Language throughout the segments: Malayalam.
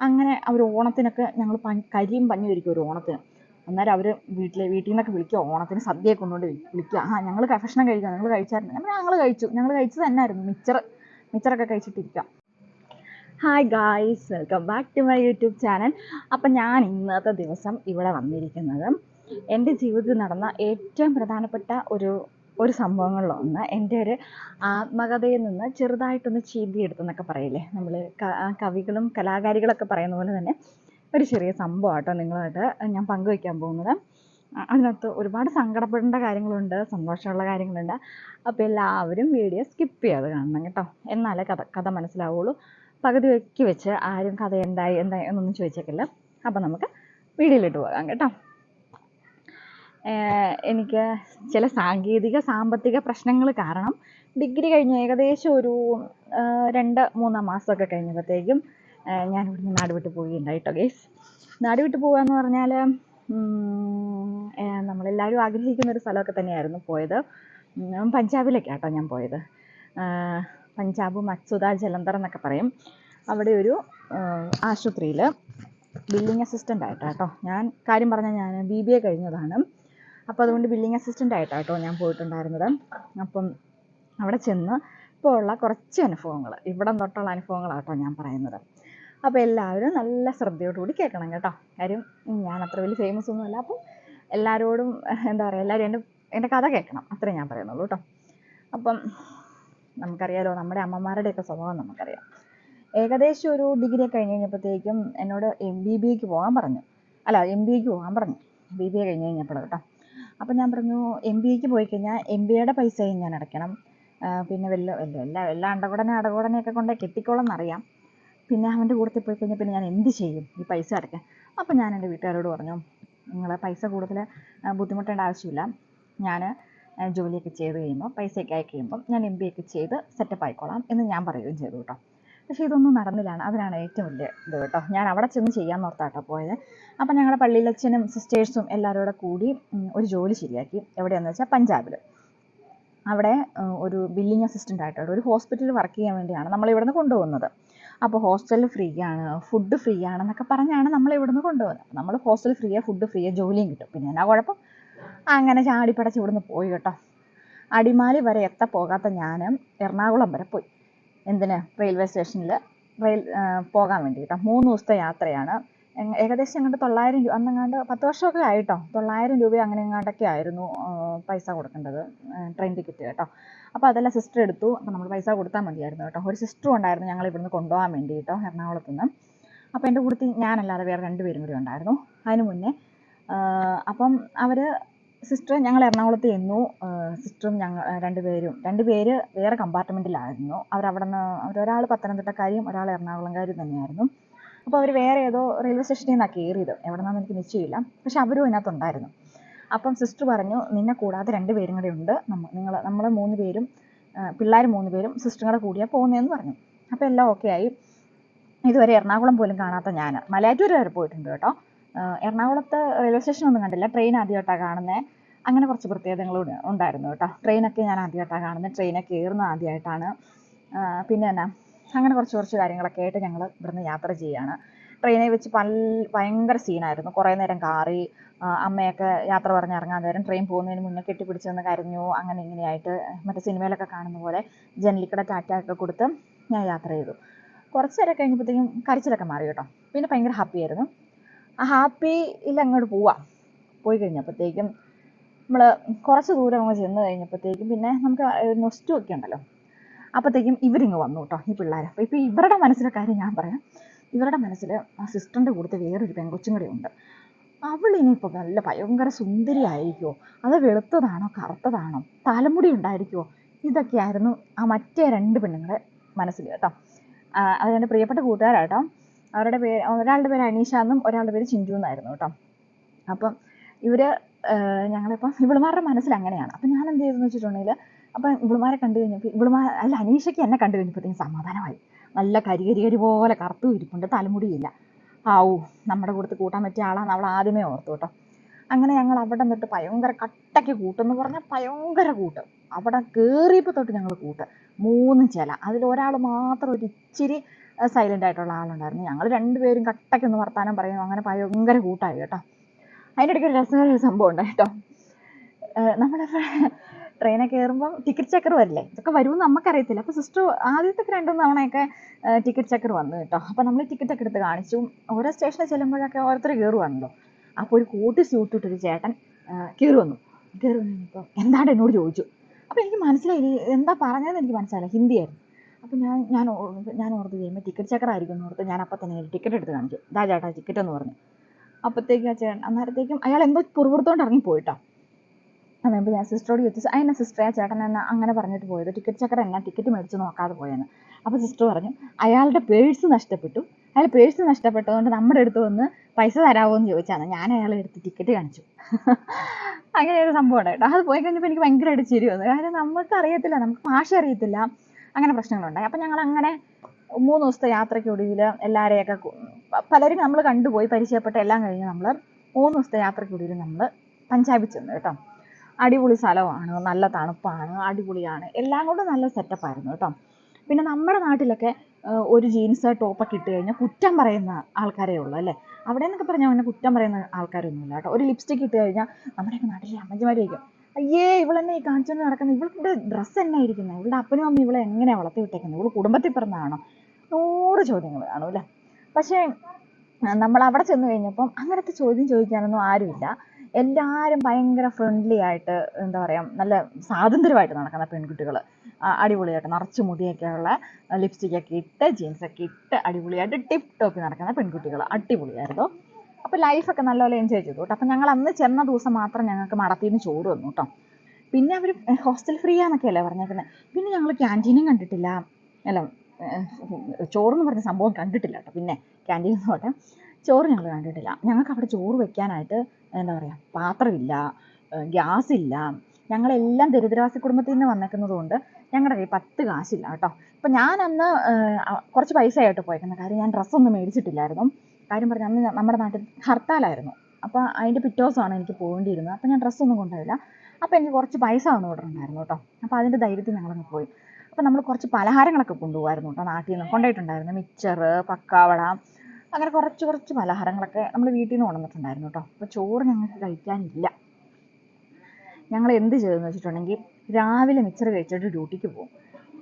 അങ്ങനെ അവർ ഓണത്തിനൊക്കെ ഞങ്ങൾ കരിയും പഞ്ഞി ഒരുക്കും ഒരു ഓണത്തിന്. അന്നേരം അവർ വീട്ടിൽ വീട്ടിൽ നിന്നൊക്കെ വിളിക്കുക ഓണത്തിന് സദ്യ കൊണ്ടുകൊണ്ട് വിളിക്കുക ആ ഞങ്ങൾ ഭക്ഷണം കഴിക്കുക ഞങ്ങൾ കഴിച്ചായിരുന്നു. അപ്പം ഞങ്ങൾ കഴിച്ചു. ഞങ്ങൾ കഴിച്ചത് തന്നെയായിരുന്നു മിച്ചർ മിച്ചറൊക്കെ കഴിച്ചിട്ടിരിക്കാം. Hi guys welcome back to my YouTube channel അപ്പം ഞാൻ ഇന്നത്തെ ദിവസം ഇവിടെ വന്നിരിക്കുന്നത് എന്റെ ജീവിതത്തിൽ നടന്ന ഏറ്റവും പ്രധാനപ്പെട്ട ഒരു ഒരു സംഭവങ്ങളിലൊന്ന് എന്റെ ഒരു ആത്മകഥയിൽ നിന്ന് ചെറുതായിട്ടൊന്ന് ചീന്തിയെടുത്തെന്നൊക്കെ പറയില്ലേ? നമ്മൾ കവികളും കലാകാരികളൊക്കെ പറയുന്ന പോലെ തന്നെ ഒരു ചെറിയ സംഭവം നിങ്ങളായിട്ട് ഞാൻ പങ്കുവയ്ക്കാൻ പോകുന്നത്. അതിനകത്ത് ഒരുപാട് സങ്കടപ്പെടേണ്ട കാര്യങ്ങളുണ്ട് സന്തോഷമുള്ള കാര്യങ്ങളുണ്ട്. അപ്പോൾ എല്ലാവരും വീഡിയോ സ്കിപ്പ് ചെയ്യാതെ കാണണം കേട്ടോ. എന്നാലേ കഥ കഥ മനസ്സിലാവുള്ളൂ. പകുതി വെക്കി വെച്ച് ആരും കഥ എന്തായി എന്തായി എന്നൊന്നും ചോദിച്ചേക്കില്ല. അപ്പം നമുക്ക് വീഡിയോയിലിട്ട് പോകാം കേട്ടോ. എനിക്ക് ചില സാങ്കേതിക സാമ്പത്തിക പ്രശ്നങ്ങൾ കാരണം ഡിഗ്രി കഴിഞ്ഞ്. ഏകദേശം ഒരു രണ്ട് മൂന്ന് മാസമൊക്കെ കഴിഞ്ഞപ്പോഴത്തേക്കും ഞാൻ ഇവിടുന്ന് നാട് വിട്ട് പോവുകയുണ്ടായി കേട്ടോ ഗേസ് നാട് വിട്ട് പോവുക എന്ന് പറഞ്ഞാൽ നമ്മളെല്ലാവരും ആഗ്രഹിക്കുന്ന ഒരു സ്ഥലമൊക്കെ തന്നെയായിരുന്നു പോയത്. പഞ്ചാബിലേക്കാണ് കേട്ടോ ഞാൻ പോയത്. പഞ്ചാബ് മക്സുദ ജലന്ധർ എന്നൊക്കെ പറയും. അവിടെ ഒരു ആശുപത്രിയിൽ ബില്ലിംഗ് അസിസ്റ്റന്റ് ആയിട്ടാട്ടോ ഞാൻ കാര്യം പറഞ്ഞാൽ ഞാൻ ബി ബി എ കഴിഞ്ഞതാണ്. അപ്പോൾ അതുകൊണ്ട് ബില്ലിംഗ് അസിസ്റ്റന്റ് ആയിട്ടാണ് കേട്ടോ ഞാൻ പോയിട്ടുണ്ടായിരുന്നത്. അപ്പം അവിടെ ചെന്ന് ഇപ്പോൾ ഉള്ള കുറച്ച് അനുഭവങ്ങൾ ഇവിടം തൊട്ടുള്ള അനുഭവങ്ങളാണ് ഞാൻ പറയുന്നത്. അപ്പോൾ എല്ലാവരും നല്ല ശ്രദ്ധയോടുകൂടി കേൾക്കണം കേട്ടോ. കാര്യം ഞാൻ അത്ര വലിയ ഫേമസ് ഒന്നുമല്ല അപ്പം എല്ലാവരോടും എന്താ പറയുക എല്ലാവരും എന്റെ എന്റെ കഥ കേൾക്കണം. അത്രേ ഞാൻ പറയുന്നുള്ളൂ കേട്ടോ. അപ്പം നമുക്കറിയാലോ നമ്മുടെ അമ്മമാരുടെയൊക്കെ സ്വഭാവം നമുക്കറിയാം. ഏകദേശം ഒരു ഡിഗ്രി കഴിഞ്ഞ് കഴിഞ്ഞപ്പോഴത്തേക്കും എന്നോട് എം ബി ബി എക്ക് പോകാൻ പറഞ്ഞു. അല്ല എം ബി എക്ക് പോകാൻ പറഞ്ഞു. ബി ബി എ കഴിഞ്ഞ് കഴിഞ്ഞപ്പോൾ കേട്ടോ. അപ്പം ഞാൻ പറഞ്ഞു എം ബി എക്ക് പോയി കഴിഞ്ഞാൽ എം ബി എയുടെ പൈസയും ഞാൻ അടയ്ക്കണം. പിന്നെ വല്ല വല്ല എല്ലാ എല്ലാ അണ്ടകുടനെ അടകുടനെയൊക്കെ കൊണ്ട് കെട്ടിക്കോളം എന്നറിയാം. പിന്നെ അവന്റെ കൂട്ടത്തിൽ പോയി കഴിഞ്ഞാൽ പിന്നെ ഞാൻ എന്ത് ചെയ്യും? ഈ പൈസ അടയ്ക്കാൻ. അപ്പം ഞാൻ എന്റെ വീട്ടുകാരോട് പറഞ്ഞു നിങ്ങൾ പൈസ കൂടുതൽ ബുദ്ധിമുട്ടേണ്ട ആവശ്യമില്ല. ഞാൻ ജോലിയൊക്കെ ചെയ്ത് കഴിയുമ്പോൾ പൈസയൊക്കെ ആയി കഴിയുമ്പം ഞാൻ എം ബി ഒക്കെ ചെയ്ത് സെറ്റപ്പ് ആയിക്കോളാം എന്ന് ഞാൻ പറയുകയും ചെയ്തു കേട്ടോ. പക്ഷേ ഇതൊന്നും നടന്നില്ലാണ് അതിനാണ് ഏറ്റവും വലിയ ഇത് കേട്ടോ. ഞാൻ അവിടെ ചെന്ന് ചെയ്യാൻ ഓർത്താട്ടോ പോയത്. അപ്പം ഞങ്ങളുടെ പള്ളിയിലച്ഛനും സിസ്റ്റേഴ്സും എല്ലാവരും കൂടെ കൂടി ഒരു ജോലി ശരിയാക്കി. എവിടെയാണെന്ന് വെച്ചാൽ പഞ്ചാബിൽ അവിടെ ഒരു ബില്ലിംഗ് അസിസ്റ്റന്റ് ആയിട്ട് ഒരു ഹോസ്പിറ്റലിൽ വർക്ക് ചെയ്യാൻ വേണ്ടിയാണ് നമ്മൾ ഇവിടുന്ന് കൊണ്ടുപോകുന്നത്. അപ്പോൾ ഹോസ്റ്റൽ ഫ്രീ ആണ് ഫുഡ് ഫ്രീ ആണെന്നൊക്കെ പറഞ്ഞാണ് നമ്മൾ ഇവിടുന്ന് കൊണ്ടുപോകുന്നത്. നമ്മൾ ഹോസ്റ്റൽ ഫ്രീയാ ഫുഡ് ഫ്രീയാ ജോലിയും കിട്ടും. പിന്നെ എന്നാ കുഴപ്പം? അങ്ങനെ ചാടിപ്പടച്ച് ഇവിടുന്ന് പോയി കേട്ടോ. അടിമാലി വരെ എത്ത പോകാത്ത ഞാൻ എറണാകുളം വരെ പോയി. എന്തിന്? റെയിൽവേ സ്റ്റേഷനിൽ റെയിൽ പോകാൻ വേണ്ടി മൂന്ന് ദിവസത്തെ യാത്രയാണ്. ഏകദേശം അങ്ങോട്ട് തൊള്ളായിരം രൂപ അന്നങ്ങാണ്ട് പത്ത് വർഷമൊക്കെ ആയിട്ടോ. തൊള്ളായിരം രൂപ അങ്ങനെ എങ്ങാണ്ടൊക്കെ ആയിരുന്നു പൈസ കൊടുക്കേണ്ടത് ട്രെയിൻ ടിക്കറ്റ് കേട്ടോ അപ്പോൾ അതെല്ലാം സിസ്റ്റർ എടുത്തു. അപ്പോൾ നമ്മൾ പൈസ കൊടുത്താൽ മതിയായിരുന്നു കേട്ടോ ഒരു സിസ്റ്ററും ഉണ്ടായിരുന്നു ഞങ്ങൾ ഇവിടുന്ന് കൊണ്ടുപോകാൻ വേണ്ടി കേട്ടോ എറണാകുളത്ത് നിന്ന്. അപ്പോൾ എന്റെ കൂട്ടത്തിൽ ഞാനല്ലാതെ വേറെ രണ്ട് പേരും കൂടി ഉണ്ടായിരുന്നു. അതിന് മുന്നേ അപ്പം അവർ സിസ്റ്റർ ഞങ്ങൾ എറണാകുളത്ത് ചെന്നു. സിസ്റ്ററും ഞങ്ങൾ രണ്ടുപേരും രണ്ടുപേര് രണ്ട് പേര്. വേറെ കമ്പാർട്ട്മെന്റിലായിരുന്നു അവരവിടെ നിന്ന് അവരൊരാൾ പത്തനംതിട്ടക്കാരിയും ഒരാൾ എറണാകുളംകാരും തന്നെയായിരുന്നു. അപ്പോൾ അവർ വേറെ ഏതോ റെയിൽവേ സ്റ്റേഷനിൽ നിന്നാണ് കയറിയത് എവിടെ എനിക്ക് നിശ്ചയമില്ല. പക്ഷെ അവരും അതിനകത്തുണ്ടായിരുന്നു. അപ്പം സിസ്റ്റർ പറഞ്ഞു നിന്നെ കൂടാതെ രണ്ട് പേരും കൂടെ ഉണ്ട്. നമ്മൾ നിങ്ങൾ നമ്മൾ മൂന്ന് പേരും പിള്ളേർ മൂന്ന് പേരും സിസ്റ്ററും കൂടെ കൂടിയാൽ പോകുന്നതെന്ന് പറഞ്ഞു. അപ്പോൾ എല്ലാം ഓക്കെ ആയി. ഇതുവരെ എറണാകുളം പോലും കാണാത്ത ഞാൻ മലയാറ്റൂർ വരെ പോയിട്ടുണ്ട് കേട്ടോ. എറണാകുളത്ത് റെയിൽവേ സ്റ്റേഷൻ ഒന്നും കണ്ടില്ല. ട്രെയിൻ ആദ്യമായിട്ടാണ് കാണുന്നത് അങ്ങനെ കുറച്ച് പ്രത്യേകതകൾ ഉണ്ടായിരുന്നു കേട്ടോ. ട്രെയിനൊക്കെ ഞാൻ ആദ്യമായിട്ടാണ് കാണുന്നത്. ട്രെയിനൊക്കെ കയറുന്നത് ആദ്യമായിട്ടാണ്. പിന്നെ എന്നാ അങ്ങനെ കുറച്ച് കുറച്ച് കാര്യങ്ങളൊക്കെ ആയിട്ട് ഞങ്ങൾ ഇവിടുന്ന് യാത്ര ചെയ്യുകയാണ് ട്രെയിനിൽ വെച്ച് പല ഭയങ്കര സീനായിരുന്നു കുറേ നേരം കാറി അമ്മയൊക്കെ യാത്ര പറഞ്ഞ് ഇറങ്ങാൻ നേരം ട്രെയിൻ പോകുന്നതിന് മുന്നേ കെട്ടിപ്പിടിച്ച് വന്ന് കരഞ്ഞു. അങ്ങനെ ഇങ്ങനെയായിട്ട് മറ്റേ സിനിമയിലൊക്കെ കാണുന്ന പോലെ ജനലിക്കടെ ടാറ്റൊക്കെ കൊടുത്ത് ഞാൻ യാത്ര ചെയ്തു. കുറച്ച് നേരം കഴിഞ്ഞപ്പോഴത്തേക്കും കരച്ചിലൊക്കെ മാറി കേട്ടോ. പിന്നെ ഭയങ്കര ഹാപ്പിയായിരുന്നു ആ ഹാപ്പിയിൽ അങ്ങോട്ട് പോവാം. പോയി കഴിഞ്ഞപ്പോഴത്തേക്കും നമ്മൾ കുറച്ച് ദൂരം അങ്ങ് ചെന്ന് കഴിഞ്ഞപ്പോഴത്തേക്കും പിന്നെ നമുക്ക് നൊസ്റ്റു ഒക്കെ ഉണ്ടല്ലോ അപ്പോഴത്തേക്കും ഇവരിങ്ങ് വന്നു കേട്ടോ ഈ പിള്ളേർ അപ്പോൾ ഇപ്പോൾ ഇവരുടെ മനസ്സിലെ കാര്യം ഞാൻ പറയാം. ഇവരുടെ മനസ്സിൽ ആ സിസ്റ്ററിന്റെ കൂടുതൽ വേറൊരു പെങ്കൊച്ചും കൂടെ ഉണ്ട്. അവൾ ഇനിയിപ്പോൾ നല്ല ഭയങ്കര സുന്ദരി സുന്ദരിയായിരിക്കുമോ അത് വെളുത്തതാണോ കറുത്തതാണോ? തലമുടി ഉണ്ടായിരിക്കുമോ ഇതൊക്കെയായിരുന്നു ആ മറ്റേ രണ്ട് പെണ്ണുങ്ങളുടെ മനസ്സിൽ കേട്ടോ. അത് എന്റെ പ്രിയപ്പെട്ട കൂട്ടുകാരാട്ടോ. അവരുടെ പേര് ഒരാളുടെ പേര് അനീഷ എന്നും ഒരാളുടെ പേര് ചിഞ്ചു എന്നായിരുന്നു കേട്ടോ. അപ്പം ഇവർ ഞങ്ങളിപ്പം ഇവളുമാരുടെ മനസ്സിൽ അങ്ങനെയാണ്. അപ്പം ഞാൻ എന്ത് ചെയ്തെന്ന് വെച്ചിട്ടുണ്ടെങ്കിൽ അപ്പം ഇവളുമാരെ കണ്ടു കഴിഞ്ഞപ്പോൾ ഇവളുമാർ അല്ല അനീഷയ്ക്ക് എന്നെ കണ്ടു കഴിഞ്ഞപ്പോഴത്തേക്കും സമാധാനമായി. നല്ല കരികരി പോലെ കറുത്തു ഇരിപ്പുണ്ട് തലമുടിയില്ല. ആവൂ നമ്മുടെ കൂട്ടത്തിൽ കൂട്ടാൻ പറ്റിയ ആളാണ് അവൾ ആദ്യമേ ഓർത്തു കേട്ടോ. അങ്ങനെ ഞങ്ങൾ അവിടെ നിന്നിട്ട് ഭയങ്കര കട്ടയ്ക്ക് കൂട്ടെന്ന് പറഞ്ഞാൽ ഭയങ്കര കൂട്ട്. അവിടെ കയറിയപ്പോൾ തൊട്ട് ഞങ്ങൾ കൂട്ട്. മൂന്ന് ചില. അതിൽ ഒരാൾ മാത്രം ഒരു ഇച്ചിരി സൈലന്റ് ആയിട്ടുള്ള ആളുണ്ടായിരുന്നു. ഞങ്ങൾ രണ്ടുപേരും കട്ടയ്ക്കൊന്ന് വർത്താനം പറയും അങ്ങനെ ഭയങ്കര കൂട്ടായി കേട്ടോ. അതിന്റെ ഇടയ്ക്ക് ഒരു ഒരു സംഭവം ഉണ്ട് കേട്ടോ. നമ്മുടെ ട്രെയിനിൽ കയറുമ്പോൾ ടിക്കറ്റ് ചെക്കർ വരില്ലേ? ഇതൊക്കെ വരുമെന്ന് നമുക്കറിയത്തില്ല അപ്പോൾ സിസ്റ്റർ ആദ്യത്തെ രണ്ട് തവണയൊക്കെ ടിക്കറ്റ് ചെക്കർ വന്നു കേട്ടോ. അപ്പോൾ നമ്മൾ ടിക്കറ്റ് ഒക്കെ എടുത്ത് കാണിച്ചു. ഓരോ സ്റ്റേഷനിൽ ചെല്ലുമ്പോഴൊക്കെ ഓരോരുത്തർ കയറുവാണല്ലോ അപ്പോൾ ഒരു കൂട്ടി സ്യൂട്ട് ഇട്ടൊരു ചേട്ടൻ കയറി വന്നു. കയറി വന്നപ്പോൾ എന്താണ് എന്നോട് ചോദിച്ചു. അപ്പോൾ എനിക്ക് മനസ്സിലായി. എന്താ പറഞ്ഞതെന്ന് എനിക്ക് മനസ്സിലായില്ല. ഹിന്ദിയായിരുന്നു അപ്പോൾ ഞാൻ ഞാൻ ഞാൻ ഓർത്ത് ചെയ്യുമ്പോൾ ടിക്കറ്റ് ചെക്കർ ആയിരിക്കും എന്ന് ഓർത്ത് ഞാൻ അപ്പം തന്നെ ടിക്കറ്റ് എടുത്ത് കാണിച്ചു. ഇതാ ചേട്ടാ ടിക്കറ്റ് എന്ന് പറഞ്ഞു. അപ്പോഴത്തേക്കും ആ ചേട്ടൻ അന്നേരത്തേക്കും അയാൾ എന്തോ പുറപുറത്തോണ്ട് ഇറങ്ങി പോയിട്ടോ. അതായത് ഞാൻ സിസ്റ്ററോട് ചോദിച്ചു അതിനെ സിസ്റ്ററെ ചേട്ടൻ എന്നാ അങ്ങനെ പറഞ്ഞിട്ട് പോയത്? ടിക്കറ്റ് ചക്കര എന്നാ? ടിക്കറ്റ് മേടിച്ച് നോക്കാതെ പോയെന്ന്. അപ്പോൾ സിസ്റ്റർ പറഞ്ഞു അയാളുടെ പേഴ്സ് നഷ്ടപ്പെട്ടു. അയാൾ പേഴ്സ് നഷ്ടപ്പെട്ടതുകൊണ്ട് നമ്മുടെ അടുത്ത് വന്ന് പൈസ തരാമോ എന്ന് ചോദിച്ചാണ്. ഞാൻ അയാളെ എടുത്ത് ടിക്കറ്റ് കാണിച്ചു. അങ്ങനെ ഒരു സംഭവം ഉണ്ടായിട്ടോ അത് പോയി കഴിഞ്ഞപ്പോൾ എനിക്ക് ഭയങ്കരമായിട്ട് ചിരി വന്നു. കാരണം നമുക്ക് അറിയത്തില്ല നമുക്ക് ഭാഷ അറിയത്തില്ല. അങ്ങനെ പ്രശ്നങ്ങളുണ്ടായി. അപ്പം ഞങ്ങൾ അങ്ങനെ മൂന്ന് ദിവസത്തെ യാത്രയ്ക്കൊടുവിൽ എല്ലാവരെയൊക്കെ പലരും നമ്മൾ കണ്ടുപോയി പരിചയപ്പെട്ട എല്ലാം കഴിഞ്ഞ് നമ്മൾ മൂന്ന് ദിവസത്തെ യാത്രയ്ക്കൊടുവിൽ നമ്മൾ പഞ്ചാബിൽ ചെന്നു കേട്ടോ. അടിപൊളി സ്ഥലമാണ് നല്ല തണുപ്പാണ് അടിപൊളിയാണ് എല്ലാം കൊണ്ടും നല്ല സെറ്റപ്പായിരുന്നു കേട്ടോ. പിന്നെ നമ്മുടെ നാട്ടിലൊക്കെ ഒരു ജീൻസ് ടോപ്പൊക്കെ ഇട്ട് കഴിഞ്ഞാൽ കുറ്റം പറയുന്ന ആൾക്കാരേ ഉള്ളൂ അല്ലേ? അവിടെ എന്നൊക്കെ പറഞ്ഞാൽ അങ്ങനെ കുറ്റം പറയുന്ന ആൾക്കാരൊന്നുമില്ല കേട്ടോ. ഒരു ലിപ്സ്റ്റിക് ഇട്ട് കഴിഞ്ഞാൽ നമ്മുടെയൊക്കെ നാട്ടിലെ അമ്മച്ചിമാർ ചോദിക്കും അയ്യേ ഇവളെന്നെ ഈ കാണിച്ചുകൊണ്ട് നടക്കുന്നത് ഇവളുടെ ഡ്രസ്സ് എന്നാ ഇരിക്കുന്നത് ഇവളുടെ അപ്പനും അമ്മയും ഇവളെ എങ്ങനെയാണ് വളർത്തി വിട്ടേക്കുന്നത് ഇവൾ കുടുംബത്തിൽ പിറന്നതാണോ നൂറ് ചോദ്യങ്ങൾ കാണും അല്ലേ? പക്ഷേ നമ്മൾ അവിടെ ചെന്ന് കഴിഞ്ഞപ്പം അങ്ങനത്തെ ചോദ്യം ചോദിക്കാനൊന്നും ആരുമില്ല. എല്ലാവരും ഭയങ്കര ഫ്രണ്ട്ലി ആയിട്ട് എന്താ പറയുക നല്ല സ്വാതന്ത്ര്യമായിട്ട് നടക്കുന്ന പെൺകുട്ടികൾ അടിപൊളിയായിട്ട് നിറച്ച് മുടിയൊക്കെ ഉള്ള ലിപ്സ്റ്റിക്കൊക്കെ ഇട്ട് ജീൻസൊക്കെ ഇട്ട് അടിപൊളിയായിട്ട് ടിപ് ടോപ്പ് നടക്കുന്ന പെൺകുട്ടികൾ അടിപൊളിയായിരുന്നു. അപ്പോൾ ലൈഫൊക്കെ നല്ലപോലെ എൻജോയ് ചെയ്തു കേട്ടോ. അപ്പോൾ ഞങ്ങൾ അന്ന് ചെന്ന ദിവസം മാത്രം ഞങ്ങൾക്ക് മടത്തിന്ന് ചോറ് വന്നു കേട്ടോ. പിന്നെ അവർ ഹോസ്റ്റൽ ഫ്രീ ആണെന്നൊക്കെയല്ലേ പറഞ്ഞേക്കുന്നത് പിന്നെ ഞങ്ങൾ ക്യാന്റീനും കണ്ടിട്ടില്ല. അല്ല ചോറെന്ന് പറഞ്ഞ സംഭവം കണ്ടിട്ടില്ല കേട്ടോ. പിന്നെ ക്യാന്റീൻ എന്ന് പറഞ്ഞാൽ ചോറ് ഞങ്ങൾ കണ്ടിട്ടില്ല. ഞങ്ങൾക്ക് അവിടെ ചോറ് വെക്കാനായിട്ട് എന്താ പറയുക പാത്രമില്ല ഗ്യാസ് ഇല്ല ഞങ്ങളെല്ലാം ദരിദ്രവാസി കുടുംബത്തിൽ നിന്ന് വന്നേക്കുന്നത് കൊണ്ട് ഞങ്ങളുടെ കയ്യിൽ പത്ത് കാശില്ല കേട്ടോ. ഇപ്പം ഞാൻ അന്ന് കുറച്ച് പൈസ ആയിട്ട് പോയേക്കുന്നത് കാര്യം ഞാൻ ഡ്രസ്സൊന്നും മേടിച്ചിട്ടില്ലായിരുന്നു. കാര്യം പറഞ്ഞാൽ അന്ന് നമ്മുടെ നാട്ടിൽ ഹർത്താലായിരുന്നു. അപ്പോൾ അതിന്റെ പിറ്റേ എനിക്ക് പോകേണ്ടിയിരുന്നത്. അപ്പോൾ ഞാൻ ഡ്രസ്സൊന്നും കൊണ്ടുപോയില്ല അപ്പോൾ എനിക്ക് കുറച്ച് പൈസ വന്നു വിട്ടിട്ടുണ്ടായിരുന്നു കേട്ടോ. അപ്പോൾ അതിന്റെ ധൈര്യത്തിൽ ഞങ്ങളങ്ങ് പോയി. അപ്പോൾ നമ്മൾ കുറച്ച് പലഹാരങ്ങളൊക്കെ കൊണ്ടുപോകായിരുന്നു കേട്ടോ. നാട്ടിൽ നിന്ന് കൊണ്ടുപോയിട്ടുണ്ടായിരുന്നു. മിച്ചർ പക്കാവട അങ്ങനെ കുറച്ച് കുറച്ച് പലഹാരങ്ങളൊക്കെ നമ്മൾ വീട്ടിൽ നിന്ന് കൊണ്ടുവന്നിട്ടുണ്ടായിരുന്നു കേട്ടോ. അപ്പോൾ ചോറ് ഞങ്ങൾക്ക് കഴിക്കാനില്ല. ഞങ്ങൾ എന്ത് ചെയ്തെന്ന് വെച്ചിട്ടുണ്ടെങ്കിൽ രാവിലെ മിച്ചർ കഴിച്ചിട്ട് ഡ്യൂട്ടിക്ക് പോകും.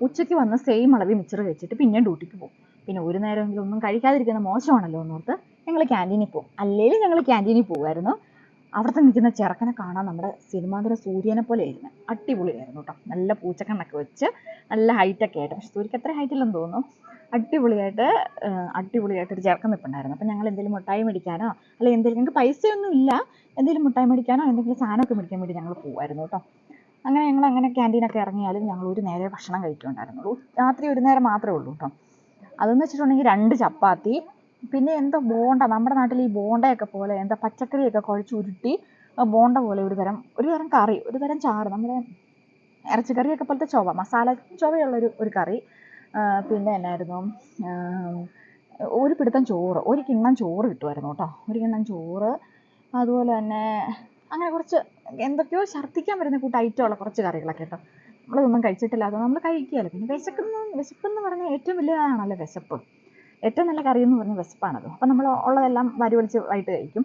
ഉച്ചയ്ക്ക് വന്ന് സെയിം അളവിൽ മിച്ചർ കഴിച്ചിട്ട് പിന്നെ ഡ്യൂട്ടിക്ക് പോകും. പിന്നെ ഒരു നേരമെങ്കിലും ഒന്നും കഴിക്കാതിരിക്കുന്ന മോശമാണല്ലോ എന്നോർത്ത് ഞങ്ങൾ ക്യാന്റീനിൽ പോകും. അല്ലെങ്കിൽ ഞങ്ങൾ ക്യാന്റീനിൽ പോകുമായിരുന്നു. അവിടുത്തെ നിൽക്കുന്ന ചെറുക്കനെ കാണാൻ നമ്മുടെ സിനിമാതര സൂര്യനെ പോലെ ആയിരുന്നു. അടിപൊളിയായിരുന്നു കേട്ടോ. നല്ല പൂച്ചക്കണ്ണൊക്കെ വെച്ച് നല്ല ഹൈറ്റൊക്കെ ആയിട്ട്. പക്ഷെ സൂര്യക്ക് അത്ര ഹൈറ്റില്ലെന്ന് തോന്നുന്നു. അടിപൊളിയായിട്ട് അടിപൊളിയായിട്ട് ഒരു ചെറുക്കൻ നിൽപ്പുണ്ടായിരുന്നു അപ്പം ഞങ്ങൾ എന്തെങ്കിലും മുട്ടായി മേടിക്കാനോ അല്ലെങ്കിൽ എന്തെങ്കിലും ഞങ്ങൾക്ക് പൈസയൊന്നും ഇല്ല. എന്തെങ്കിലും മുട്ടായി മേടിക്കാനോ എന്തെങ്കിലും സാധനമൊക്കെ മേടിക്കാൻ വേണ്ടി ഞങ്ങൾ പോകുമായിരുന്നു കേട്ടോ. അങ്ങനെ ഞങ്ങൾ അങ്ങനെ ക്യാന്റീനൊക്കെ ഇറങ്ങിയാലും ഞങ്ങൾ ഒരു നേരെ ഭക്ഷണം കഴിക്കുന്നുണ്ടായിരുന്നുള്ളൂ. രാത്രി ഒരു നേരം മാത്രമേ ഉള്ളൂ കേട്ടോ. അതെന്ന് വെച്ചിട്ടുണ്ടെങ്കിൽ രണ്ട് ചപ്പാത്തി പിന്നെ എന്തോ ബോണ്ട നമ്മുടെ നാട്ടിൽ ഈ ബോണ്ടയൊക്കെ പോലെ എന്താ പച്ചക്കറിയൊക്കെ കുഴച്ച് ഉരുട്ടി ബോണ്ട പോലെ ഒരു തരം ഒരു തരം കറി ഒരു തരം ചാറ് നമ്മുടെ ഇറച്ചിക്കറിയൊക്കെ പോലത്തെ ചൊവ മസാല ചൊവയുള്ളൊരു ഒരു കറി. പിന്നെ എന്നായിരുന്നു ഒരു പിടുത്തം ചോറ് ഒരു കിണ്ണം ചോറ് കിട്ടുമായിരുന്നു കേട്ടോ ഒരു കിണ്ണം ചോറ്. അതുപോലെ തന്നെ അങ്ങനെ കുറച്ച് എന്തൊക്കെയോ ഛർദ്ദിക്കാൻ വരുന്ന കൂട്ട് ഐറ്റമുള്ള കുറച്ച് കറികളൊക്കെ കേട്ടോ. നമ്മളിതൊന്നും കഴിച്ചിട്ടില്ല അത് നമ്മൾ കഴിക്കുകയല്ലോ പിന്നെ വിശക്കുന്ന വിശപ്പെന്ന് പറഞ്ഞാൽ ഏറ്റവും വലിയതാണല്ലോ വിശപ്പ്. ഏറ്റവും നല്ല കറി എന്ന് പറഞ്ഞാൽ വിശപ്പാണല്ലോ അപ്പം നമ്മൾ ഉള്ളതെല്ലാം വരി വലിച്ച് വൈകിട്ട് കഴിക്കും.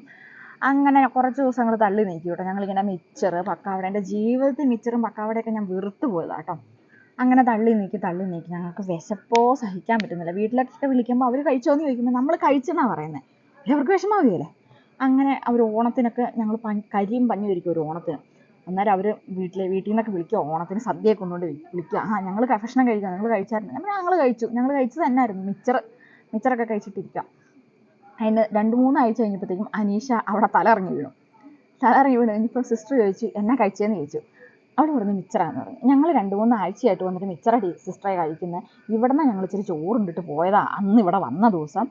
അങ്ങനെ കുറച്ച് ദിവസങ്ങൾ തള്ളി നീക്കി കേട്ടോ. ഞങ്ങളിങ്ങനെ മിച്ചർ പക്കാവട എന്റെ ജീവിതത്തിൽ മിച്ചറും പക്കാവടയൊക്കെ ഞാൻ വെറുത്ത് പോയതാണ് കേട്ടോ. അങ്ങനെ തള്ളി നീക്കി തള്ളി നീക്കി. ഞങ്ങൾക്ക് വിശപ്പോ സഹിക്കാൻ പറ്റുന്നില്ല. വീട്ടിലൊക്കെ വിളിക്കുമ്പോൾ അവർ കഴിച്ചോന്ന് ചോദിക്കുമ്പോൾ നമ്മൾ കഴിച്ചെന്നാണ് പറയുന്നത് അവർക്ക് വിഷമാവുകയല്ലേ. അങ്ങനെ അവർ ഓണത്തിനൊക്കെ ഞങ്ങൾ പഞ്ഞ് കരിയും പഞ്ഞി ഒരുക്കും ഒരു ഓണത്തിന്. അന്നേരം അവർ വീട്ടിലെ വീട്ടിൽ നിന്നൊക്കെ വിളിക്കുക ഓണത്തിന് സദ്യയൊക്കെ കൊണ്ടുകൊണ്ട് വിളിക്കുക ആ ഞങ്ങൾ ഭക്ഷണം കഴിക്കാം. ഞങ്ങൾ കഴിച്ചായിരുന്നു ഞങ്ങൾ കഴിച്ചു. ഞങ്ങൾ കഴിച്ചത് തന്നെയായിരുന്നു മിച്ചർ മിച്ചറൊക്കെ കഴിച്ചിട്ടിരിക്കാം. അതിന് രണ്ട് മൂന്ന് ആഴ്ച കഴിഞ്ഞപ്പോഴത്തേക്കും അനീഷ അവിടെ തല ഇറങ്ങി വീണു. തല ഇറങ്ങി വീണു കഴിഞ്ഞപ്പോൾ സിസ്റ്റർ ചോദിച്ചു എന്നാ കഴിച്ചതെന്ന് ചോദിച്ചു. അവിടെ പറഞ്ഞു മിച്ചറാന്ന് പറഞ്ഞു. ഞങ്ങൾ രണ്ട് മൂന്ന് ആഴ്ചയായിട്ട് വന്നിട്ട് മിച്ചറ സിസ്റ്ററെ കഴിക്കുന്നത് ഇവിടെ നിന്ന് ഞങ്ങൾ ഇച്ചിരി ചോറുണ്ടിട്ട് പോയതാ. അന്ന് ഇവിടെ വന്ന ദിവസം.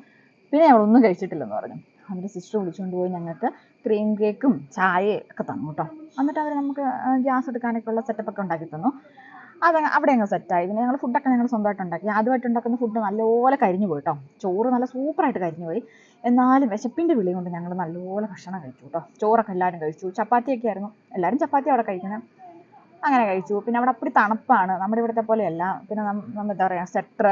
പിന്നെ ഞങ്ങളൊന്നും കഴിച്ചിട്ടില്ലെന്ന് പറഞ്ഞു. എന്നിട്ട് സിസ്റ്റർ വിളിച്ചുകൊണ്ട് പോയി ഞങ്ങൾക്ക് ക്രീം കേക്കും ചായയും ഒക്കെ തന്നു കേട്ടോ. എന്നിട്ട് അവർ നമുക്ക് ഗ്യാസ് എടുക്കാനൊക്കെ ഉള്ള സെറ്റപ്പൊക്കെ ഉണ്ടാക്കി തന്നു. അത് അവിടെ അങ്ങ് സെറ്റായി പിന്നെ ഞങ്ങൾ ഫുഡൊക്കെ ഞങ്ങൾ സ്വന്തമായിട്ട് ഉണ്ടാക്കി. ആദ്യമായിട്ട് ഉണ്ടാക്കുന്ന ഫുഡ് നല്ലപോലെ കരിഞ്ഞു പോയി കേട്ടോ ചോറ് നല്ല സൂപ്പറായിട്ട് കരിഞ്ഞു പോയി. എന്നാലും വിശപ്പിന്റെ വിളി കൊണ്ട് ഞങ്ങൾ നല്ലപോലെ ഭക്ഷണം കഴിച്ചു കേട്ടോ ചോറൊക്കെ എല്ലാവരും കഴിച്ചു. ചപ്പാത്തിയൊക്കെ ആയിരുന്നു. എല്ലാവരും ചപ്പാത്തി അവിടെ കഴിക്കുന്നത് അങ്ങനെ കഴിച്ചു. പിന്നെ അവിടെ അപ്പടി തണുപ്പാണ്. നമ്മുടെ ഇവിടുത്തെ പോലെയല്ല. പിന്നെ നമ്മൾ എന്താ പറയുക സ്വെറ്റർ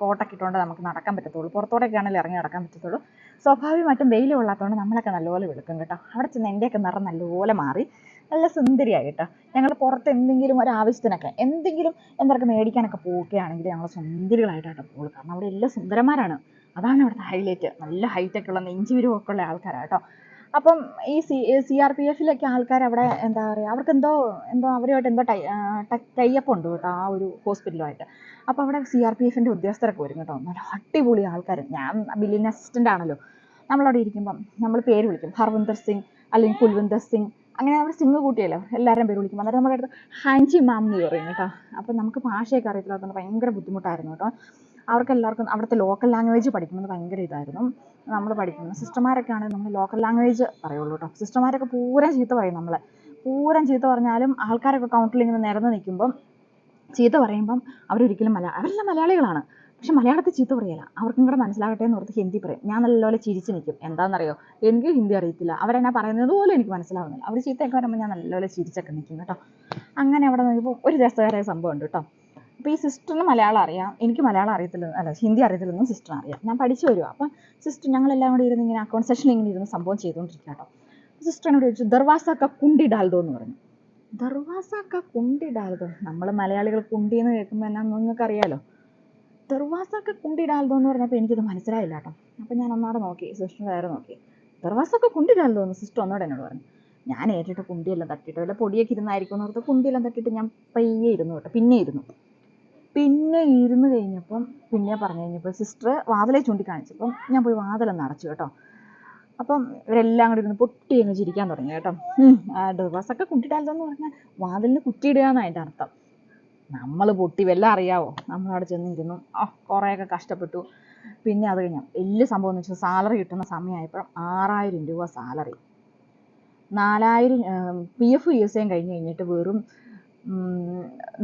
കോട്ടൊക്കെ ഇട്ടുകൊണ്ട് നമുക്ക് നടക്കാൻ പറ്റത്തുള്ളൂ. പുറത്തോടൊക്കെ ആണെങ്കിൽ ഇറങ്ങി നടക്കാൻ പറ്റത്തുള്ളൂ. സ്വാഭാവികമായിട്ടും വെയിൽ കൊള്ളാത്തതുകൊണ്ട് നമ്മളൊക്കെ നല്ലപോലെ വെളുക്കും കേട്ടോ. അവിടെ ചെന്ന് എന്റെയൊക്കെ നിറം നല്ലപോലെ മാറി. നല്ല സുന്ദരിയായി കേട്ടോ ഞങ്ങൾ പുറത്ത് എന്തെങ്കിലും ഒരു ആവശ്യത്തിനൊക്കെ എന്തെങ്കിലും എന്തൊക്കെ മേടിക്കാനൊക്കെ പോവുകയാണെങ്കിൽ ഞങ്ങൾ സുന്ദരികളായിട്ടാണ് പോകുള്ളൂ കാരണം അവിടെ എല്ലാം സുന്ദരന്മാരാണ്. അതാണ് അവിടുത്തെ ഹൈലൈറ്റ് നല്ല ഹൈറ്റൊക്കെ ഉള്ള നെഞ്ചുവിരും ഒക്കെ ഉള്ള ആൾക്കാരാണ് കേട്ടോ. അപ്പം ഈ സി സി ആർ പി എഫിലൊക്കെ ആൾക്കാർ അവിടെ എന്താ പറയുക അവർക്ക് എന്തോ എന്തോ അവരുമായിട്ട് എന്തോ ടൈ ടൈപ്പ് ഉണ്ട് കേട്ടോ ആ ഒരു ഹോസ്പിറ്റലുമായിട്ട് അപ്പോൾ അവിടെ സി ആർ പി എഫിന്റെ ഉദ്യോഗസ്ഥരൊക്കെ വരും കേട്ടോ. നല്ല അടിപൊളി ആൾക്കാർ ഞാൻ ബില്ലിന്റെ അസിസ്റ്റന്റ് ആണല്ലോ നമ്മളവിടെ ഇരിക്കുമ്പം നമ്മൾ പേര് വിളിക്കും. ഹർവിന്ദർ സിംഗ് അല്ലെങ്കിൽ കുൽവിന്ദർ സിംഗ്. അങ്ങനെ അവിടെ സിംഗ് കൂട്ടിയല്ലോ എല്ലാവരും പേര് വിളിക്കും അന്നേരം നമ്മുടെ അടുത്ത് ഹാൻജി മാം എന്ന് പറയും കേട്ടോ. അപ്പം നമുക്ക് ഭാഷയൊക്കെ അറിയത്തില്ലാത്തതുകൊണ്ട് ഭയങ്കര ബുദ്ധിമുട്ടായിരുന്നു കേട്ടോ. അവർക്ക് എല്ലാവർക്കും അവിടുത്തെ ലോക്കൽ ലാംഗ്വേജ് പഠിക്കുന്നത് ഭയങ്കര ഇതായിരുന്നു. നമ്മൾ പഠിക്കുന്നത് സിസ്റ്റർമാരൊക്കെ ആണെങ്കിൽ നമ്മൾ ലോക്കൽ ലാംഗ്വേജ് പറയുള്ളൂ കേട്ടോ. സിസ്റ്റർമാരൊക്കെ പൂരം ചീത്ത പറയും നമ്മളെ. പൂരം ചീത്ത പറഞ്ഞാലും ആൾക്കാരൊക്കെ കൗണ്ടിൽ ഇങ്ങനെ നിരന്ന് നിൽക്കുമ്പം ചീത്ത പറയുമ്പം അവരൊരിക്കലും മലയാളം അവരെല്ലാം മലയാളികളാണ്. പക്ഷെ മലയാളത്തിൽ ചീത്ത പറയല്ല അവർക്കും കൂടെ മനസ്സിലാകട്ടെ എന്ന് ഓർത്ത് ഹിന്ദി പറയും. ഞാൻ നല്ലപോലെ ചിരിച്ച് നിൽക്കും. എന്താണെന്നറിയോ? എനിക്ക് ഹിന്ദി അറിയത്തില്ല. അവരെന്നാ പറയുന്നത് പോലും എനിക്ക് മനസ്സിലാവുന്നില്ല. അവർ ചീത്തയൊക്കെ വരുമ്പോൾ ഞാൻ നല്ലപോലെ ചിരിച്ചൊക്കെ നിൽക്കും കേട്ടോ. അങ്ങനെ അവിടെ നോക്കിയപ്പോൾ ഒരു രസകരമായ സംഭവം ഉണ്ട് കേട്ടോ. അപ്പോൾ ഈ സിസ്റ്ററിന് മലയാളം അറിയാം. എനിക്ക് മലയാളം അറിയത്തില്ല. അല്ല ഹിന്ദി അറിയത്തില്ലെന്നും സിസ്റ്റർ അറിയാം. ഞാൻ പഠിച്ചു വരുവാ. അപ്പം സിസ്റ്റർ ഞങ്ങളെല്ലാം കൂടി ഇരുന്ന് ഇങ്ങനെ അക്കൗണ്ട് സെഷനിൽ ഇങ്ങനെ ഇരുന്ന് സംഭവം ചെയ്തുകൊണ്ടിരിക്കുക കേട്ടോ. സിസ്റ്ററിനോട് ചോദിച്ചു ദർവാസക്ക കുണ്ടി ഡാൽദോ എന്ന് പറഞ്ഞു. ദർവാസക്ക കുണ്ടി ഡാൽദോ? നമ്മൾ മലയാളികൾ കുണ്ടി എന്ന് കേൾക്കുമ്പോൾ എന്നാ നിങ്ങൾക്ക് അറിയാലോ ദർവാസക്ക കുണ്ടിടാലോ എന്ന് പറഞ്ഞപ്പോൾ എനിക്കത് മനസ്സിലായില്ല കേട്ടോ അപ്പം ഞാൻ ഒന്നാടെ നോക്കി സിസ്റ്ററിന്റെ കയറി നോക്കി. ദർവാസക്ക കുണ്ടിടാലോ എന്ന് സിസ്റ്റർ ഒന്നോടെ എന്നോട് പറഞ്ഞു. ഞാൻ ഏറ്റിട്ട് കുണ്ടിയെല്ലാം തട്ടിയിട്ട് വല്ല പൊടിയൊക്കെ ഇരുന്നായിരിക്കും എന്ന് ഓർത്ത് കുണ്ടിയെല്ലാം തട്ടിയിട്ട് ഞാൻ പയ്യെ ഇരുന്നു കേട്ടോ. പിന്നെ ഇരുന്നു. പിന്നെ ഇരുന്ന് കഴിഞ്ഞപ്പം പിന്നെ പറഞ്ഞു കഴിഞ്ഞപ്പോൾ സിസ്റ്റർ വാതിലെ ചൂണ്ടിക്കാണിച്ചപ്പം ഞാൻ പോയി വാതിലൊന്ന് അടച്ചു കേട്ടോ. അപ്പം ഇവരെല്ലാം കൂടി ഇരുന്ന് പൊട്ടി അങ്ങ് ചിരിക്കാൻ തുടങ്ങി കേട്ടോ. ഡ്രസ്സൊക്കെ എന്ന് പറഞ്ഞാൽ വാതിലിന് കുറ്റിയിടുക എന്നാണ് അതിന്റെ അർത്ഥം. നമ്മൾ പൊട്ടി വല്ല അറിയാവോ? നമ്മളവിടെ ചെന്നിരുന്നു. ഓ കുറേയൊക്കെ കഷ്ടപ്പെട്ടു. പിന്നെ അത് കഴിഞ്ഞാൽ വലിയ സംഭവം എന്ന് വെച്ചാൽ സാലറി കിട്ടുന്ന സമയമായപ്പോൾ ആറായിരം രൂപ സാലറി നാലായിരം പി എഫ് യു എസ് എയും കഴിഞ്ഞ് കഴിഞ്ഞിട്ട് വെറും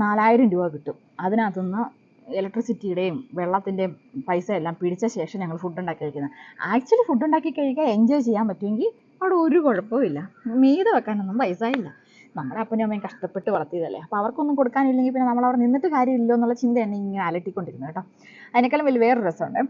നാലായിരം രൂപ കിട്ടും. അതിനകത്തുനിന്ന് ഇലക്ട്രിസിറ്റിയുടെയും വെള്ളത്തിന്റെയും പൈസ എല്ലാം പിടിച്ച ശേഷം ഞങ്ങൾ ഫുഡ് ഉണ്ടാക്കി കഴിക്കുന്നത്. ആക്ച്വലി ഫുഡ് ഉണ്ടാക്കി കഴിക്കാൻ എൻജോയ് ചെയ്യാൻ പറ്റുമെങ്കിൽ അവിടെ ഒരു കുഴപ്പമില്ല മീത വെക്കാനൊന്നും പൈസ ഇല്ല നമ്മുടെ അപ്പനും അമ്മയും കഷ്ടപ്പെട്ട് വളർത്തിയതല്ലേ? അപ്പോൾ അവർക്കൊന്നും കൊടുക്കാനില്ലെങ്കിൽ പിന്നെ നമ്മൾ അവിടെ നിന്നിട്ട് കാര്യമില്ലോ എന്നുള്ള ചിന്ത എന്നെ ഇങ്ങനെ അലട്ടിക്കൊണ്ടിരുന്നു കേട്ടോ. അതിനേക്കാളും വലിയ വേറൊരു രസമുണ്ട്.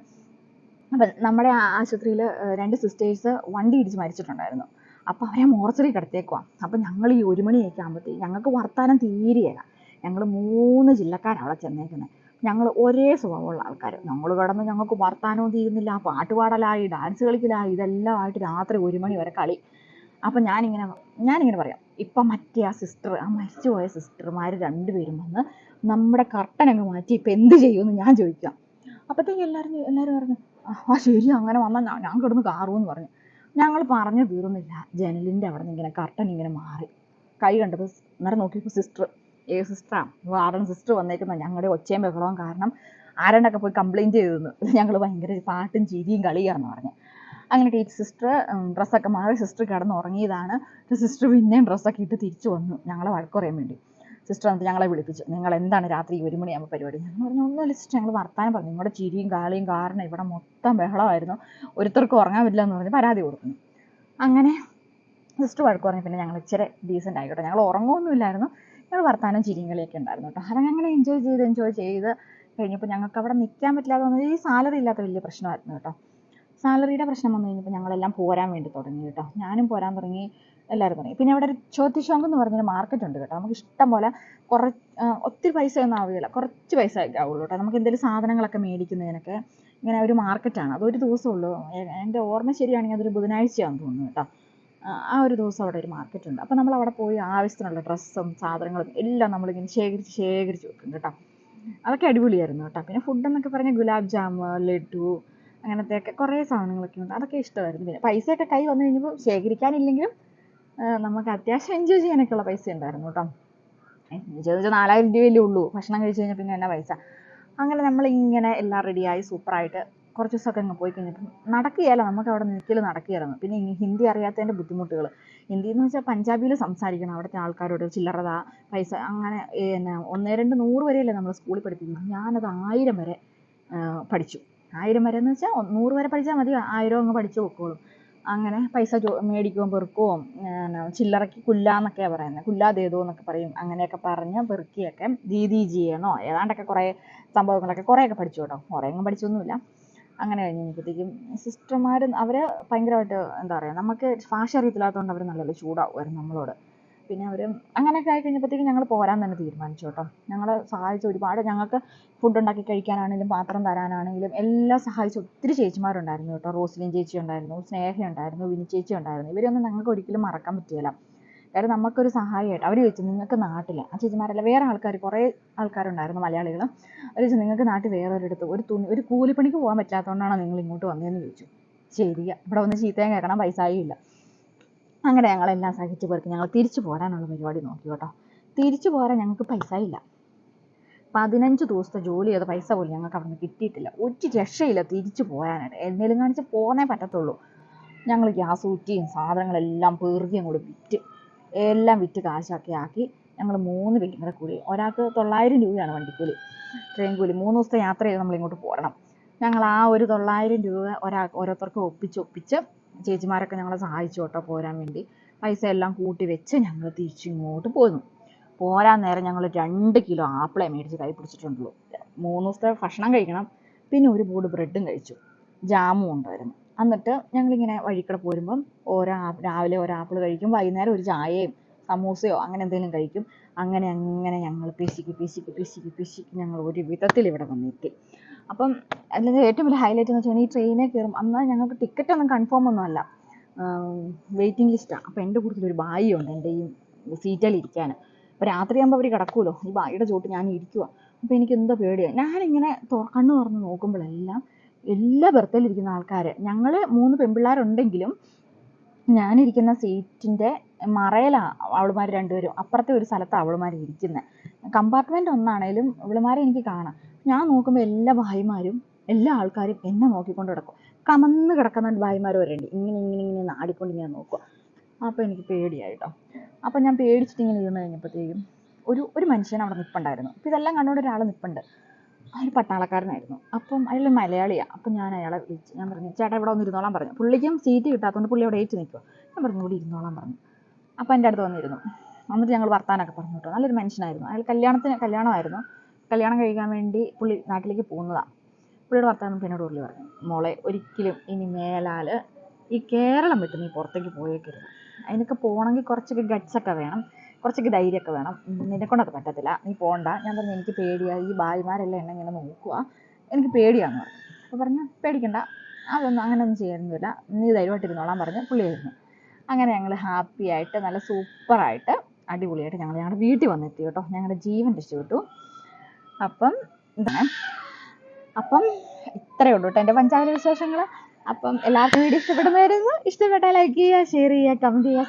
അപ്പം നമ്മുടെ ആശുപത്രിയിൽ രണ്ട് സിസ്റ്റേഴ്സ് വണ്ടി ഇടിച്ച് മരിച്ചിട്ടുണ്ടായിരുന്നു. അപ്പോൾ അവരെ മോർച്ചറി കിടത്തേക്കുവാ അപ്പം ഞങ്ങൾ ഈ ഒരു മണിയൊക്കെ ആകുമ്പോഴത്തേക്ക് ഞങ്ങൾക്ക് വർത്താനം തീരെയല്ല ഞങ്ങൾ മൂന്ന് ജില്ലക്കാരാണ് അവിടെ ചെന്നേക്കുന്നത് ഞങ്ങൾ ഒരേ സ്വഭാവമുള്ള ആൾക്കാർ ഞങ്ങൾ കിടന്ന് ഞങ്ങൾക്ക് വർത്താനവും തീരുന്നില്ല. പാട്ടുപാടലായി ഡാൻസ് കളിക്കലായി ഇതെല്ലാം ആയിട്ട് രാത്രി ഒരു മണി വരെ കളി. അപ്പം ഞാനിങ്ങനെ ഞാനിങ്ങനെ പറയാം. ഇപ്പം മറ്റേ ആ സിസ്റ്റർ ആ മരിച്ചുപോയ സിസ്റ്റർമാർ രണ്ടുപേരും വന്ന് നമ്മുടെ കർട്ടൻ അങ്ങ് മാറ്റി ഇപ്പം എന്ത് ചെയ്യുമെന്ന് ഞാൻ ചോദിക്കാം. അപ്പോഴത്തേക്ക് എല്ലാവരും എല്ലാവരും പറഞ്ഞു "ആ, ശരി അങ്ങനെ വന്നാൽ ഞാൻ കിടന്ന് കാറുമെന്ന് പറഞ്ഞു. ഞങ്ങൾ പറഞ്ഞു തീർന്നില്ല. ജനലിന്റെ അവിടെ നിന്ന് ഇങ്ങനെ കർട്ടൻ ഇങ്ങനെ മാറി. കൈ കണ്ടപ്പോൾ നേരെ നോക്കിയപ്പോൾ സിസ്റ്റർ ഏ സിസ്റ്ററാണ് വാർഡൻ സിസ്റ്റർ വന്നേക്കുന്ന ഞങ്ങളുടെ ഒച്ചയും ബഹളവും കാരണം ആരണ്ടൊക്കെ പോയി കംപ്ലയിന്റ് ചെയ്തെന്ന്. ഞങ്ങൾ ഭയങ്കര പാട്ടും ചിരിയും കളിയാന്ന് പറഞ്ഞു. അങ്ങനെ ടീച്ചർ സിസ്റ്റർ ഡ്രസ്സൊക്കെ മാറി സിസ്റ്റർ കിടന്ന് ഉറങ്ങിയതാണ് സിസ്റ്റർ പിന്നെയും ഡ്രസ്സൊക്കെ ഇട്ട് തിരിച്ചു വന്നു. ഞങ്ങളെ വഴക്ക് പറയാൻ വേണ്ടി. സിസ്റ്റർ വന്നിട്ട് ഞങ്ങളെ വിളിപ്പിച്ചു. നിങ്ങൾ എന്താണ് രാത്രി ഒരു മണിയാകുമ്പോൾ പരിപാടി? ഞങ്ങൾ പറഞ്ഞു ഒന്നുമില്ല സിസ്റ്റർ ഞങ്ങൾ വർത്താനം പറഞ്ഞു. നിങ്ങളുടെ ചിരിയും കാളിയും കാരണം ഇവിടെ മൊത്തം ബഹളമായിരുന്നു. ഒരുത്തർക്ക് ഉറങ്ങാൻ പറ്റില്ല എന്ന് പറഞ്ഞ് പരാതി കൊടുക്കുന്നു. അങ്ങനെ സിസ്റ്റർ വഴക്ക് പറഞ്ഞു പിന്നെ ഞങ്ങൾ ഇച്ചിരി ഡീസന്റ് ആയിക്കോട്ടെ. ഞങ്ങൾ ഉറങ്ങുമൊന്നുമില്ലായിരുന്നു ഞങ്ങൾ വർത്താനം ചിരിയും കളിയൊക്കെ ഉണ്ടായിരുന്നു കേട്ടോ. അത് ഞങ്ങൾ എൻജോയ് ചെയ്ത് എൻജോയ് ചെയ്ത് കഴിഞ്ഞപ്പോൾ ഞങ്ങൾക്ക് അവിടെ നിൽക്കാൻ പറ്റില്ലാതെ ഈ സാലറി ഇല്ലാത്ത വലിയ പ്രശ്നമായിരുന്നു കേട്ടോ. സാലറിയുടെ പ്രശ്നം വന്നു കഴിഞ്ഞപ്പോൾ ഞങ്ങളെല്ലാം പോരാൻ വേണ്ടി തുടങ്ങി കേട്ടോ. ഞാനും പോരാൻ തുടങ്ങി എല്ലാവരും തുടങ്ങി. പിന്നെ അവിടെ ഒരു ചോത്തിശോങ്ക് എന്ന് പറഞ്ഞൊരു മാർക്കറ്റ് ഉണ്ട് കേട്ടോ. നമുക്ക് ഇഷ്ടം പോലെ കുറ ഒത്തിരി പൈസ ഒന്നും ആവുകയില്ല. കുറച്ച് പൈസ ആവുള്ളൂ കേട്ടോ. നമുക്ക് എന്തെങ്കിലും സാധനങ്ങളൊക്കെ മേടിക്കുന്നതിനൊക്കെ ഇങ്ങനെ ഒരു മാർക്കറ്റാണ് അതൊരു ദിവസമുള്ളൂ. എന്റെ ഓർമ്മ ശരിയാണെങ്കിൽ അതൊരു ബുധനാഴ്ചയാണെന്ന് തോന്നുന്നു കേട്ടോ. ആ ഒരു ദിവസം അവിടെ ഒരു മാർക്കറ്റ് ഉണ്ട്. അപ്പോൾ നമ്മൾ അവിടെ പോയി ആവശ്യത്തിനുള്ള ഡ്രസ്സും സാധനങ്ങളും എല്ലാം നമ്മളിങ്ങനെ ശേഖരിച്ച് ശേഖരിച്ച് വെക്കും കേട്ടോ. അതൊക്കെ അടിപൊളിയായിരുന്നു കേട്ടോ. പിന്നെ ഫുഡ് എന്നൊക്കെ പറഞ്ഞാൽ ഗുലാബ് ജാമ് ലഡു അങ്ങനത്തെയൊക്കെ കുറേ സാധനങ്ങളൊക്കെ ഉണ്ട്. അതൊക്കെ ഇഷ്ടമായിരുന്നു. പിന്നെ പൈസയൊക്കെ കൈ വന്നു കഴിഞ്ഞപ്പോൾ ശേഖരിക്കാനില്ലെങ്കിലും നമുക്ക് അത്യാവശ്യം എൻജോയ് ചെയ്യാനൊക്കെ ഉള്ള പൈസ ഉണ്ടായിരുന്നു കേട്ടോ. എൻജോയ് വെച്ചാൽ നാലായിരം രൂപയല്ലേ ഉള്ളൂ. ഭക്ഷണം കഴിച്ചു കഴിഞ്ഞാൽ പിന്നെ എന്നാ പൈസ? അങ്ങനെ നമ്മൾ ഇങ്ങനെ എല്ലാം റെഡിയായി സൂപ്പറായിട്ട് കുറച്ച് ദിവസമൊക്കെ അങ്ങ് പോയി കഴിഞ്ഞപ്പം നടക്കുകയല്ല നമുക്ക് അവിടെ നിൽക്കൽ നടക്കുകയായിരുന്നു. പിന്നെ ഹിന്ദി അറിയാത്തതിന്റെ ബുദ്ധിമുട്ടുകൾ ഹിന്ദി എന്ന് വെച്ചാൽ പഞ്ചാബിയിൽ സംസാരിക്കണം അവിടുത്തെ ആൾക്കാരോട് ചില്ലറത പൈസ അങ്ങനെ പിന്നെ ഒന്നേ രണ്ട് നൂറ് വരെയല്ലേ നമ്മൾ സ്കൂളിൽ പഠിപ്പിക്കുന്നത്. ഞാനത് ആയിരം വരെ പഠിച്ചു. ആയിരം വരെ എന്ന് വെച്ചാൽ നൂറ് വരെ പഠിച്ചാൽ മതി. ആയിരം അങ്ങ് പഠിച്ചു പൊക്കോളും. അങ്ങനെ പൈസ ചോ മേടിക്കുകയും പെറുക്കുകയും പിന്നെ ചില്ലറയ്ക്ക് കുല്ലാന്നൊക്കെയാണ് പറയുന്നത് കുല്ലാ ദേതോ എന്നൊക്കെ പറയും. അങ്ങനെയൊക്കെ പറഞ്ഞ് പെറുക്കിയൊക്കെ ദീദി ചെയ്യണോ? ഏതാണ്ടൊക്കെ കുറേ സംഭവങ്ങളൊക്കെ കുറേയൊക്കെ പഠിച്ചു കേട്ടോ. കുറേയൊന്നും പഠിച്ചൊന്നുമില്ല. അങ്ങനെ കഴിഞ്ഞ് കഴിഞ്ഞപ്പോഴത്തേക്കും സിസ്റ്റർമാർ അവർ ഭയങ്കരമായിട്ട് എന്താ പറയുക നമുക്ക് ഭാഷ അറിയത്തില്ലാത്തതുകൊണ്ട് അവർ നല്ലപോലെ ചൂടാവുമായിരുന്നു നമ്മളോട്. പിന്നെ അവർ അങ്ങനെയൊക്കെ ആയി കഴിഞ്ഞപ്പോഴത്തേക്കും ഞങ്ങൾ പോരാൻ തന്നെ തീരുമാനിച്ചു കേട്ടോ. ഞങ്ങളെ സഹായിച്ച ഒരുപാട് ഞങ്ങൾക്ക് ഫുഡ് ഉണ്ടാക്കി കഴിക്കാനാണെങ്കിലും പാത്രം തരാനാണെങ്കിലും എല്ലാം സഹായിച്ച ഒത്തിരി ചേച്ചിമാരുണ്ടായിരുന്നു കേട്ടോ. റോസ്ലിൻ ചേച്ചി ഉണ്ടായിരുന്നു സ്നേഹ ഉണ്ടായിരുന്നു വിനി ചേച്ചി ഉണ്ടായിരുന്നു. ഇവരൊന്നും ഞങ്ങൾക്ക് ഒരിക്കലും മറക്കാൻ പറ്റിയില്ല. കാരണം നമുക്കൊരു സഹായമായിട്ട് അവർ ചോദിച്ചു നിങ്ങൾക്ക് നാട്ടിൽ ആ ചേച്ചിമാരല്ല വേറെ ആൾക്കാർ കുറേ ആൾക്കാരുണ്ടായിരുന്നു മലയാളികൾ അവർ ചോദിച്ചു നിങ്ങൾക്ക് നാട്ടിൽ വേറെ ഒരിടത്ത് ഒരു തുണി ഒരു കൂലിപ്പണിക്ക് പോകാൻ പറ്റാത്തതുകൊണ്ടാണോ നിങ്ങൾ ഇങ്ങോട്ട് വന്നതെന്ന് ചോദിച്ചു. ശരിയാ ഇവിടെ വന്ന് ചീത്തയും കേൾക്കണം പൈസയും ഇല്ല. അങ്ങനെ ഞങ്ങളെല്ലാം സഹിച്ച് പെറുക്കി ഞങ്ങൾ തിരിച്ചു പോരാനുള്ള പരിപാടി നോക്കി കേട്ടോ. തിരിച്ചു പോരാൻ ഞങ്ങൾക്ക് പൈസ ഇല്ല. പതിനഞ്ച് ദിവസത്തെ ജോലി ചെയ്ത പൈസ പോലും ഞങ്ങൾക്ക് അവിടെ നിന്ന് കിട്ടിയിട്ടില്ല. ഒരു രക്ഷയില്ല തിരിച്ചു പോരാനായിട്ട്. എന്തെങ്കിലും കാണിച്ച് പോന്നേ പറ്റത്തുള്ളൂ. ഞങ്ങൾ ഗ്യാസ് ഊറ്റിയും സാധനങ്ങളെല്ലാം പേറുകയും കൂടി വിറ്റ് എല്ലാം വിറ്റ് കാശാക്കി ആക്കി ഞങ്ങൾ മൂന്ന് പേരും കൂടെ കൂടി ഒരാൾക്ക് തൊള്ളായിരം രൂപയാണ് വണ്ടിക്കൂലി. ട്രെയിൻ കൂലി. മൂന്ന് ദിവസത്തെ യാത്ര ചെയ്ത് നമ്മൾ ഇങ്ങോട്ട് പോരണം. ഞങ്ങൾ ആ ഒരു തൊള്ളായിരം രൂപ ഒരാൾ ഓരോരുത്തർക്കും ഒപ്പിച്ച് ഒപ്പിച്ച് ചേച്ചിമാരൊക്കെ ഞങ്ങളെ സഹായിച്ചു കേട്ടോ പോരാൻ വേണ്ടി. പൈസ എല്ലാം കൂട്ടി വെച്ച് ഞങ്ങൾ തിരിച്ചിങ്ങോട്ട് പോന്നു. പോരാൻ നേരം ഞങ്ങൾ രണ്ട് കിലോ ആപ്പിളെ മേടിച്ച് കൈ പിടിച്ചിട്ടുണ്ടല്ലോ മൂന്ന് ദിവസത്തെ ഭക്ഷണം കഴിക്കണം. പിന്നെ ഒരു ബോർഡ് ബ്രെഡും കഴിച്ചു. ജാമും ഉണ്ടായിരുന്നു. എന്നിട്ട് ഞങ്ങളിങ്ങനെ വഴിക്കൂടെ പോരുമ്പം ഓരോ രാവിലെ ഓരോ ആപ്പിൾ കഴിക്കും വൈകുന്നേരം ഒരു ചായയും സമൂസയോ അങ്ങനെ എന്തെങ്കിലും കഴിക്കും. അങ്ങനെ അങ്ങനെ ഞങ്ങൾ പിശുക്കി പിശുക്കി പിശുക്കി പിശുക്കി ഞങ്ങൾ ഒരു വിധത്തിൽ ഇവിടെ വന്നെത്തി. അപ്പം അതിൽ ഏറ്റവും വലിയ ഹൈലൈറ്റ് എന്ന് വെച്ചാൽ ഈ ട്രെയിനിൽ കയറും അന്ന് ഞങ്ങൾക്ക് ടിക്കറ്റ് ഒന്നും കൺഫേം ഒന്നും അല്ല. വെയിറ്റിംഗ് ലിസ്റ്റാണ് അപ്പോൾ എന്റെ കൂട്ടത്തിൽ ഒരു ബായി ഉണ്ട് എന്റെ ഈ സീറ്റിൽ ഇരിക്കാൻ. അപ്പോൾ രാത്രിയാകുമ്പോൾ അവർ കിടക്കുമല്ലോ ഈ ബായിയുടെ ചോട്ട് ഞാൻ ഇരിക്കുക അപ്പോൾ എനിക്ക് എന്തോ പേടിയാണ് ഞാനിങ്ങനെ കണ്ണ് തുറന്ന് നോക്കുമ്പോഴെല്ലാം എല്ലാ ബർത്തിലിരിക്കുന്ന ആൾക്കാർ ഞങ്ങൾ മൂന്ന് പെൺപിള്ളേരുണ്ടെങ്കിലും ഞാനിരിക്കുന്ന സീറ്റിന്റെ മറയിലാണ് അവളുമാർ രണ്ടുപേരും. അപ്പുറത്തെ ഒരു സ്ഥലത്താണ് അവളുമാർ ഇരിക്കുന്നത് കമ്പാർട്ട്മെന്റ് ഒന്നാണേലും അവളുമാരെ എനിക്ക് കാണാം. ഞാൻ നോക്കുമ്പോൾ എല്ലാ ഭായിമാരും എല്ലാ ആൾക്കാരും എന്നെ നോക്കിക്കൊണ്ട് കിടക്കും കമന്ന് കിടക്കുന്ന ഭായിമാർ വരെയുണ്ട് ഇങ്ങനെ ഇങ്ങനെ ഇങ്ങനെ നാടിക്കൊണ്ട് ഞാൻ നോക്കുക. അപ്പോൾ എനിക്ക് പേടിയായിട്ടോ. അപ്പോൾ ഞാൻ പേടിച്ചിട്ട് ഇങ്ങനെ ഇരുന്ന് കഴിഞ്ഞപ്പോഴത്തേക്കും ഒരു ഒരു മനുഷ്യൻ അവിടെ നിൽപ്പുണ്ടായിരുന്നു അപ്പോൾ ഇതെല്ലാം കണ്ടുകൊണ്ട് ഒരാൾ നിൽപ്പുണ്ട് അയാൾ പട്ടാളക്കാരനായിരുന്നു. അപ്പം അയാൾ മലയാളിയാണ് അപ്പം ഞാൻ അയാളെ വിളിച്ച് ഞാൻ പറഞ്ഞു ചേട്ടാ ഇവിടെ ഒന്ന് പറഞ്ഞു. പുള്ളിക്കും സീറ്റ് കിട്ടാത്തതുകൊണ്ട് പുള്ളി അവിടെ ഏറ്റ് നിൽക്കുക ഞാൻ പറഞ്ഞു ഇവിടെ ഇരുന്നോളാൻ പറഞ്ഞു. അപ്പം എന്റെ അടുത്ത് വന്നിരുന്നു. എന്നിട്ട് ഞങ്ങൾ വർത്താനൊക്കെ പറഞ്ഞു കേട്ടോ നല്ലൊരു മനുഷ്യനായിരുന്നു. അയാൾ കല്യാണത്തിന് കല്യാണമായിരുന്നു. കല്യാണം കഴിക്കാൻ വേണ്ടി പുള്ളി നാട്ടിലേക്ക് പോകുന്നതാണ് പുള്ളിയുടെ ഭർത്താവ് എന്നോട് പുള്ളി പറഞ്ഞു മോളെ ഒരിക്കലും ഇനി മേലാൽ ഈ കേരളം വിട്ട് നീ പുറത്തേക്ക് പോയേക്കരുത്. അതിനൊക്കെ പോകണമെങ്കിൽ കുറച്ചൊക്കെ ഗട്ട്സൊക്കെ വേണം കുറച്ചൊക്കെ ധൈര്യമൊക്കെ വേണം. നിനക്കൊണ്ടത് കൊണ്ടത് പറ്റത്തില്ല. നീ പോകണ്ട ഞാൻ പറഞ്ഞു എനിക്ക് പേടിയാണ് ഈ ഭായിമാരെല്ലാം എന്നെ ഇങ്ങനെ നോക്കുക. എനിക്ക് പേടിയാന്ന് പറഞ്ഞു. അപ്പോൾ പറഞ്ഞു പേടിക്കണ്ട. അതൊന്നും അങ്ങനെയൊന്നും ചെയ്യുന്നില്ല നീ ധൈര്യമായിട്ട് ഇരുന്നോളാൻ പറഞ്ഞ് പുള്ളിയായിരുന്നു അങ്ങനെ ഞങ്ങൾ ഹാപ്പി ആയിട്ട് നല്ല സൂപ്പറായിട്ട് അടിപൊളിയായിട്ട് ഞങ്ങൾ ഞങ്ങളുടെ വീട്ടിൽ വന്നെത്തി കേട്ടോ. ഞങ്ങളുടെ ജീവൻ രക്ഷപ്പെട്ടു. അപ്പം അപ്പം ഇത്രയേ ഉള്ളൂ കേട്ടോ എന്റെ പഞ്ചാബിലെ വിശേഷങ്ങൾ. അപ്പം എല്ലാവർക്കും വീഡിയോ ഇഷ്ടപ്പെടുമായിരുന്നു ഇഷ്ടപ്പെട്ടാൽ ലൈക്ക് ചെയ്യുക ഷെയർ ചെയ്യുക കമന്റ് ചെയ്യുക